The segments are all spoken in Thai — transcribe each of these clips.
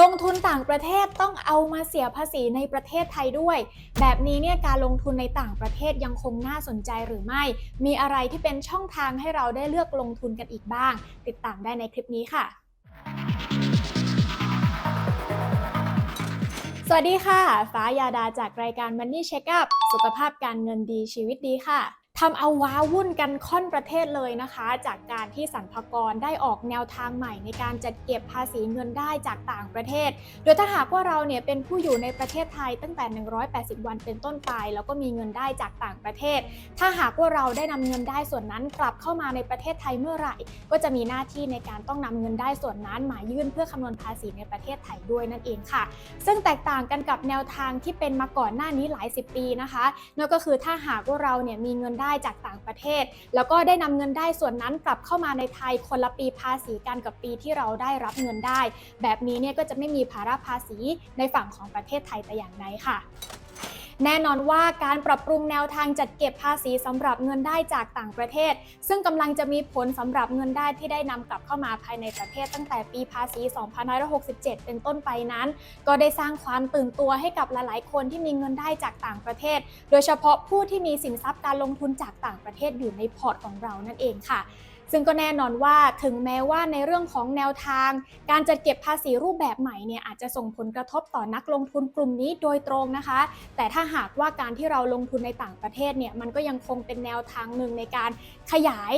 ลงทุนต่างประเทศต้องเอามาเสียภาษีในประเทศไทยด้วย แบบนี้เนี่ยการลงทุนในต่างประเทศยังคงน่าสนใจหรือไม่ มีอะไรที่เป็นช่องทางให้เราได้เลือกลงทุนกันอีกบ้าง ติดตามได้ในคลิปนี้ค่ะ สวัสดีค่ะ ฟ้ายาดาจากรายการ Money Checkup สุขภาพการเงินดีชีวิตดีค่ะ ทำเอาว้าวุ่นกันค่อนประเทศเลยนะคะ จากการที่สรรพากรได้ออกแนวทางใหม่ในการจัดเก็บภาษีเงินได้จากต่างประเทศ โดยถ้าหากว่าเราเนี่ยเป็นผู้อยู่ในประเทศไทยตั้งแต่ 180 วันเป็นต้นไป แล้วก็มีเงินได้จากต่างประเทศ ถ้าหากว่าเราได้นำเงินได้ส่วนนั้นกลับเข้ามาในประเทศไทยเมื่อไหร่ ก็จะมีหน้าที่ในการต้องนำเงินได้ส่วนนั้นมายื่นเพื่อคำนวณภาษีในประเทศไทยด้วยนั่นเองค่ะ ซึ่งแตกต่างกันกับแนวทางที่เป็นมาก่อนหน้านี้หลายสิบปีนะคะนั่นก็คือถ้าหากว่าเราเนี่ยมีเงินได้ได้จากต่างประเทศ แล้วก็ได้นำเงินได้ส่วนนั้นกลับเข้ามาในไทยคนละปีภาษีกันกับปีที่เราได้รับเงินได้ แบบนี้เนี่ยก็จะไม่มีภาระภาษีในฝั่งของประเทศไทยแต่อย่างใดค่ะ แน่นอนว่าการปรับปรุงแนวทางจัดเก็บภาษีสำหรับเงินได้จากต่างประเทศ ซึ่งกำลังจะมีผลสำหรับเงินได้ที่ได้นำกลับเข้ามาภายในประเทศตั้งแต่ปีภาษี 2567 เป็นต้นไปนั้น ก็ได้สร้างความตื่นตัวให้กับหลาย ๆ คนที่มีเงินได้จากต่างประเทศ โดยเฉพาะผู้ที่มีสินทรัพย์การลงทุนจากต่างประเทศอยู่ในพอร์ตของเรานั่นเองค่ะ ซึ่งก็แน่นอนว่าถึงแม้ว่าในเรื่องของแนวทาง การจัดเก็บภาษีรูปแบบใหม่เนี่ยอาจจะส่งผลกระทบต่อนักลงทุนกลุ่มนี้โดยตรงนะคะ แต่ถ้าหากว่าการที่เราลงทุนในต่างประเทศเนี่ยมันก็ยังคงเป็นแนวทางหนึ่งในการขยาย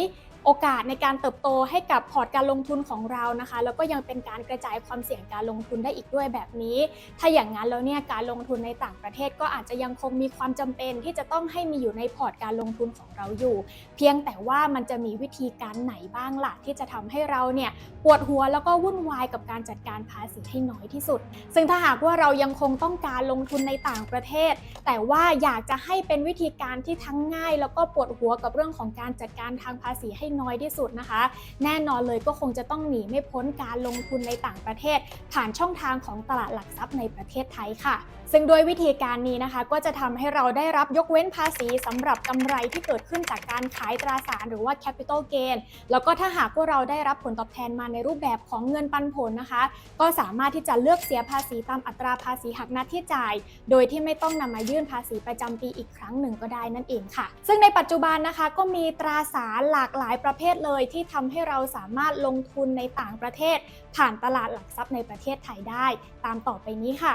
โอกาสในการเติบโตให้กับพอร์ตการลงทุนของเรานะคะ แล้วก็ยังเป็นการกระจายความเสี่ยงการลงทุนได้อีกด้วยแบบนี้ ถ้าอย่างนั้นแล้วเนี่ยการลงทุนในต่างประเทศก็อาจจะยังคงมีความจำเป็นที่จะต้องให้มีอยู่ในพอร์ตการลงทุนของเราอยู่ เพียงแต่ว่ามันจะมีวิธีการไหนบ้างล่ะที่จะทำให้เราเนี่ยปวดหัวแล้วก็วุ่นวายกับการจัดการภาษีให้น้อยที่สุด ซึ่งถ้าหากว่าเรายังคงต้องการลงทุนในต่างประเทศ แต่ว่าอยากจะให้เป็นวิธีการที่ทั้งง่าย แล้วก็ปวดหัวกับเรื่องของการจัดการทางภาษีให้น้อยที่สุดนะคะ แน่นอนเลยก็คงจะต้องหนีไม่พ้นการลงทุนในต่างประเทศ ผ่านช่องทางของตลาดหลักทรัพย์ในประเทศไทยค่ะ ซึ่งโดยวิธีการนี้นะคะ ก็จะทำให้เราได้รับยกเว้นภาษีสำหรับกำไรที่เกิดขึ้นจากการขายตราสารหรือว่า capital gain แล้วก็ถ้าหากว่าเราได้รับผลตอบแทนมาในรูปแบบของเงินปันผลนะคะ ก็สามารถที่จะเลือกเสียภาษีตามอัตราภาษีหักหน้าที่จ่าย โดยที่ไม่ต้องนำมายื่นภาษีประจำปีอีกครั้งหนึ่งก็ได้นั่นเองค่ะ ซึ่งในปัจจุบันนะคะก็มีตราสารหลากหลายประเภทเลยที่ทำให้เราสามารถลงทุนในต่างประเทศ ผ่านตลาดหลักทรัพย์ในประเทศไทยได้ ตามต่อไปนี้ค่ะ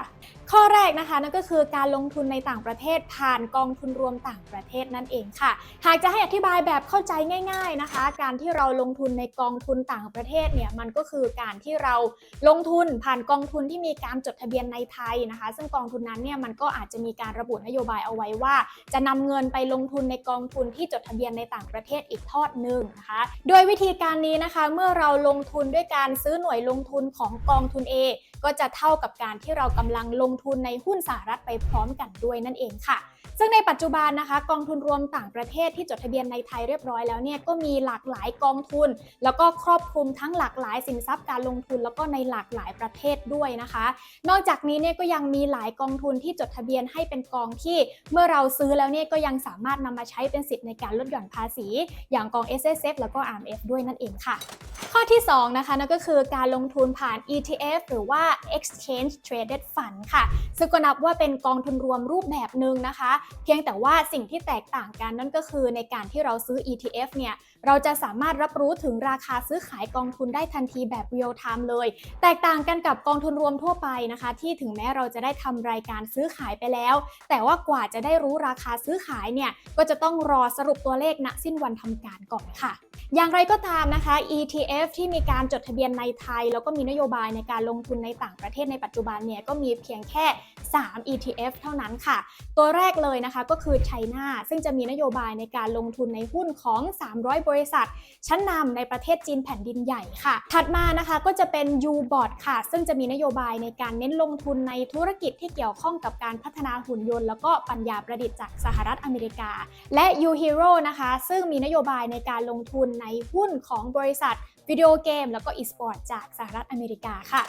ข้อแรกนะคะนั่นก็คือการลงทุนในต่างประเทศ ผ่านกองทุนรวมต่างประเทศนั่นเองค่ะ หากจะให้อธิบายแบบเข้าใจง่าย ๆนะคะ การที่เราลงทุนในกองทุนต่างประเทศเนี่ยมันก็คือการที่เราลงทุนผ่านกองทุนที่มีการจดทะเบียนในไทยนะคะ ซึ่งกองทุนนั้นเนี่ยมันก็อาจจะมีการระบุนโยบายเอาไว้ว่า จะนำเงินไปลงทุนในกองทุนที่จดทะเบียนในต่างประเทศอีกทอดหนึ่งนะคะ โดยวิธีการนี้นะคะเมื่อเราลงทุนด้วยการซื้อหน่วยลงทุนของกองทุน A ก็จะเท่ากับการที่เรากำลังลงทุนในหุ้นสหรัฐไปพร้อมกันด้วยนั่นเองค่ะ ซึ่งในปัจจุบันนะคะ กองทุนรวมต่างประเทศที่จดทะเบียนในไทยเรียบร้อยแล้วเนี่ยก็มีหลากหลายกองทุน แล้วก็ครอบคลุมทั้งหลากหลายสินทรัพย์การลงทุน แล้วก็ในหลากหลายประเทศด้วยนะคะ นอกจากนี้เนี่ยก็ยังมีหลายกองทุนที่จดทะเบียนให้เป็นกองที่ เมื่อเราซื้อแล้วเนี่ยก็ยังสามารถนำมาใช้เป็นสิทธิ์ในการลดหย่อนภาษี อย่างกอง S S F แล้วก็ R M F ด้วยนั่นเองค่ะ ข้อที่2นะคะนั่นก็คือการลงทุนผ่าน ETF หรือว่า Exchange Traded Fund ค่ะซึ่งก็นับว่าเป็นกองทุนรวมรูปแบบหนึ่งนะคะ เพียงแต่ว่าสิ่งที่แตกต่างกันนั่นก็คือในการที่เราซื้อ ETF เนี่ย เราจะสามารถรับรู้ถึงราคาซื้อขายกองทุนได้ทันทีแบบ real time เลย แตกต่างกันกับกองทุนรวมทั่วไปนะคะ ที่ถึงแม้เราจะได้ทำรายการซื้อขายไปแล้ว แต่ว่ากว่าจะได้รู้ราคาซื้อขายเนี่ยก็จะต้องรอสรุปตัวเลขณสิ้นวันทำการก่อนค่ะ อย่างไรก็ตามนะคะ ETF ที่มีการจดทะเบียนในไทย แล้วก็มีนโยบายในการลงทุนในต่างประเทศในปัจจุบันเนี่ยก็มีเพียงแค่ 3 ETF เท่านั้นค่ะ ตัวแรกเลยนะคะก็คือ China ซึ่งจะมีนโยบายในการลงทุนในหุ้นของ 300บริษัท ชั้นนำในประเทศจีนแผ่นดินใหญ่ค่ะ ถัดมานะคะก็จะเป็น U-Bot ค่ะ ซึ่งจะมีนโยบายในการเน้นลงทุนในธุรกิจที่เกี่ยวข้องกับการพัฒนาหุ่นยนต์ แล้วก็ปัญญาประดิษฐ์จากสหรัฐอเมริกา และ U-Hero นะคะ ซึ่งมีนโยบายในการลงทุนในหุ้นของบริษัทวิดีโอเกม แล้วก็อีสปอร์ตจากสหรัฐอเมริกาค่ะ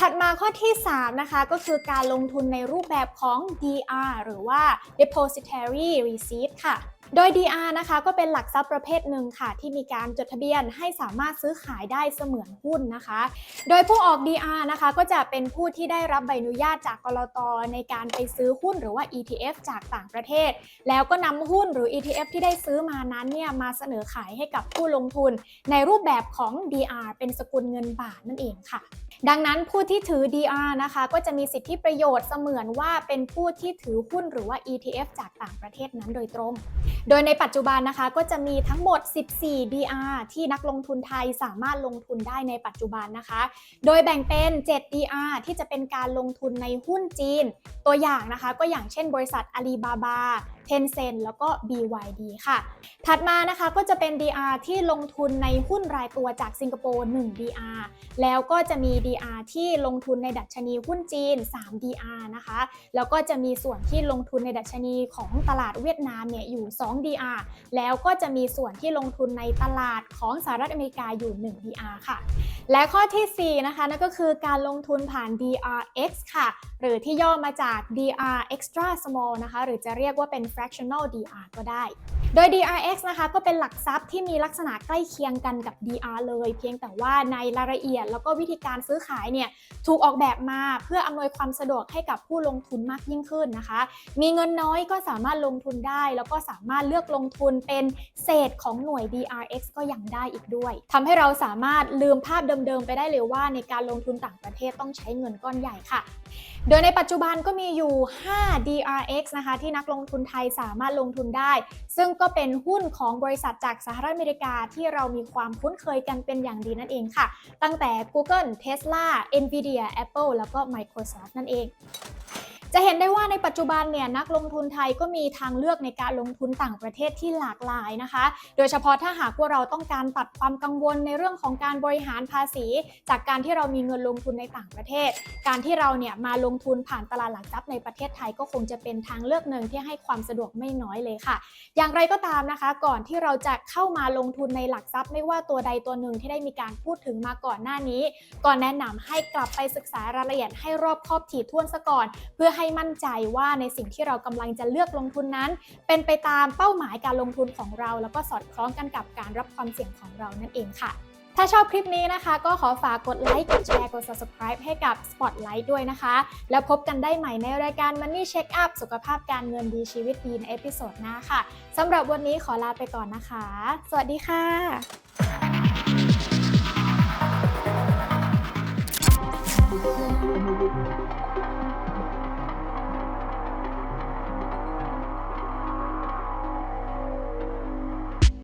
ถัดมาข้อที่ 3 นะคะ ก็คือการลงทุนในรูปแบบของ DR หรือว่า Depository Receipt ค่ะ โดย DR นะคะก็เป็นหลักทรัพย์ประเภทหนึ่งค่ะ ที่มีการจดทะเบียนให้สามารถซื้อขายได้เสมือนหุ้นนะคะ โดยผู้ออก DR นะคะก็จะเป็นผู้ที่ได้รับใบอนุญาตจากกลตในการไปซื้อหุ้นหรือว่า ETF จากต่างประเทศ แล้วก็นำหุ้นหรือ ETF ที่ได้ซื้อมานั้นเนี่ยมาเสนอขายให้กับผู้ลงทุน ในรูปแบบของ DR เป็นสกุลเงินบาทนั่นเองค่ะดังนั้นผู้ที่ถือ DR นะคะก็จะมีสิทธิประโยชน์เสมือนว่าเป็นผู้ที่ถือหุ้นหรือว่า ETF จากต่างประเทศนั้นโดยตรงโดยในปัจจุบันนะคะก็จะมีทั้งหมด 14 DR ที่นักลงทุนไทยสามารถลงทุนได้ในปัจจุบันนะคะ โดยแบ่งเป็น 7 DR ที่จะเป็นการลงทุนในหุ้นจีน ตัวอย่างนะคะก็อย่างเช่นบริษัทอาลีบาบา Tencent แล้วก็ BYD ค่ะ ถัดมานะคะก็จะเป็น DR ที่ลงทุนในหุ้นรายตัวจากสิงคโปร์1 DR แล้วก็จะมี DR ที่ลงทุนในดัชนีหุ้นจีน 3 DR นะคะ แล้วก็จะมีส่วนที่ลงทุนในดัชนีของตลาดเวียดนามเนี่ยอยู่ 2 DR แล้วก็จะมีส่วนที่ลงทุนในตลาดของสหรัฐอเมริกาอยู่ 1 DR ค่ะ และข้อทีสี่ 4 นะคะนั่นก็คือการลงทุนผ่าน DRX ค่ะ หรือที่ย่อมาจาก DR Extra Small นะคะ หรือจะเรียกว่าเป็น fractional DR ก็ได้ โดย DRX นะคะก็เป็นหลักทรัพย์ที่มีลักษณะใกล้เคียงกันกับ DR เลย เพียงแต่ว่าในรายละเอียดแล้วก็วิธีการซื้อขายเนี่ยถูกออกแบบมาเพื่ออำนวยความสะดวกให้กับผู้ลงทุนมากยิ่งขึ้นนะคะ มีเงินน้อยก็สามารถลงทุนได้ แล้วก็สามารถเลือกลงทุนเป็นเศษของหน่วย DRX ก็ยังได้อีกด้วยทำให้เราสามารถลืมภาพเดิมๆไปได้เลยว่าในการลงทุนต่างประเทศต้องใช้เงินก้อนใหญ่ค่ะ โดยในปัจจุบันก็มีอยู่ 5 DRX นะคะที่นักลงทุนไทยสามารถลงทุนได้ ซึ่งก็เป็นหุ้นของบริษัทจากสหรัฐอเมริกาที่เรามีความคุ้นเคยกันเป็นอย่างดีนั่นเองค่ะ ตั้งแต่ Google Tesla Nvidia Apple แล้วก็ Microsoft นั่นเอง จะเห็นได้ว่าในปัจจุบันเนี่ยนักลงทุนไทยก็มีทางเลือกในการลงทุนต่างประเทศที่หลากหลายนะคะ โดยเฉพาะถ้าหากว่าเราต้องการตัดความกังวลในเรื่องของการบริหารภาษี จากการที่เรามีเงินลงทุนในต่างประเทศ การที่เราเนี่ยมาลงทุนผ่านตลาดหลักทรัพย์ในประเทศไทยก็คงจะเป็นทางเลือกหนึ่งที่ให้ความสะดวกไม่น้อยเลยค่ะ อย่างไรก็ตามนะคะ ก่อนที่เราจะเข้ามาลงทุนในหลักทรัพย์ไม่ว่าตัวใดตัวหนึ่งที่ได้มีการพูดถึงมาก่อนหน้านี้ก่อนแนะนำให้กลับไปศึกษารายละเอียดให้รอบคอบถี่ถ้วนซะก่อน เพื่อใให้มั่นใจว่าในสิ่งที่เรากำลังจะเลือกลงทุนนั้น เป็นไปตามเป้าหมายการลงทุนของเรา แล้วก็สอดคล้องกันกับการรับความเสี่ยงของเรานั่นเองค่ะ ถ้าชอบคลิปนี้นะคะ ก็ขอฝากกดไลค์กดแชร์กด subscribe ให้กับ Spotlight ด้วยนะคะ แล้วพบกันได้ใหม่ในรายการ Money Check Up สุขภาพการเงินดีชีวิตดีในเอพิโซดหน้าค่ะสำหรับวันนี้ขอลาไปก่อนนะคะ สวัสดีค่ะ